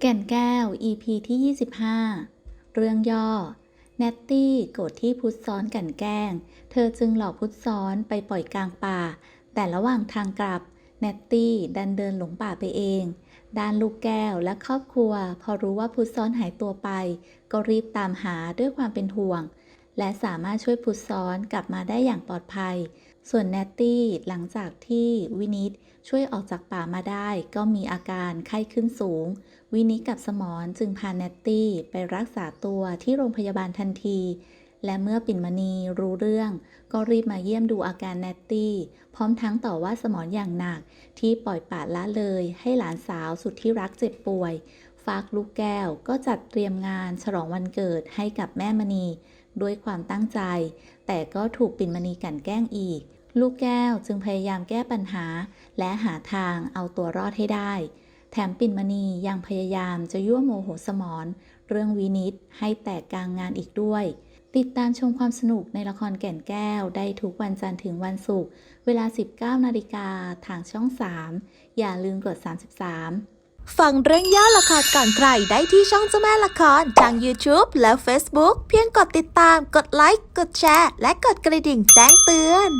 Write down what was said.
แก่นแก้ว EP ที่ 25 เรื่องย่อ แนตตี้โกรธที่พุทธซ้อนกลันแกล้ง เธอจึงหลอกพุทธซ้อนไปปล่อยกลางป่า แต่ระหว่างทางกลับ แนตตี้ดันเดินหลงป่าไปเอง ด้านลูกแก้วและครอบครัว พอรู้ว่าพุทธซ้อนหายตัวไป ก็รีบตามหาด้วยความเป็นห่วง และสามารถช่วยพุทธซ้อนกลับมาได้อย่างปลอดภัย ส่วนแนตตี้หลังจากที่วินิตช่วยออกจากป่ามาได้ ก็มีอาการไข้ขึ้นสูง วินิตกับสมอนจึงพาแนตตี้ไปรักษาตัวที่โรงพยาบาลทันที และเมื่อปิ่นมณีรู้เรื่อง ก็รีบมาเยี่ยมดูอาการแนตตี้ พร้อมทั้งต่อว่าสมอนอย่างหนักที่ปล่อยปละละเลย ให้หลานสาวสุดที่รักเจ็บป่วยฟากลูกแก้วก็จัดเตรียมงานฉลองวันเกิดให้กับแม่มณี ด้วยความตั้งใจ แต่ก็ถูกปิ่นมณีกลันแกล้งอีก ลูกแก้วจึงพยายามแก้ปัญหา และหาทางเอาตัวรอดให้ได้ แถมปิ่นมณียังพยายามจะยั่วโมโหสมอนเรื่องวินิตให้แตกกลางงานอีกด้วย ติดตามชมความสนุกในละครแก่นแก้วได้ทุกวันจันทร์ถึงวันศุกร์เวลา 19นาฬิกาทางช่อง 3 อย่าลืมกด 33 ฟังเรื่องย่อละครก่อนใครได้ที่ช่องเจ้าแม่ละครทาง YouTube และ Facebook เพียงกดติดตาม กดไลค์ กดแชร์ และกดกระดิ่งแจ้งเตือน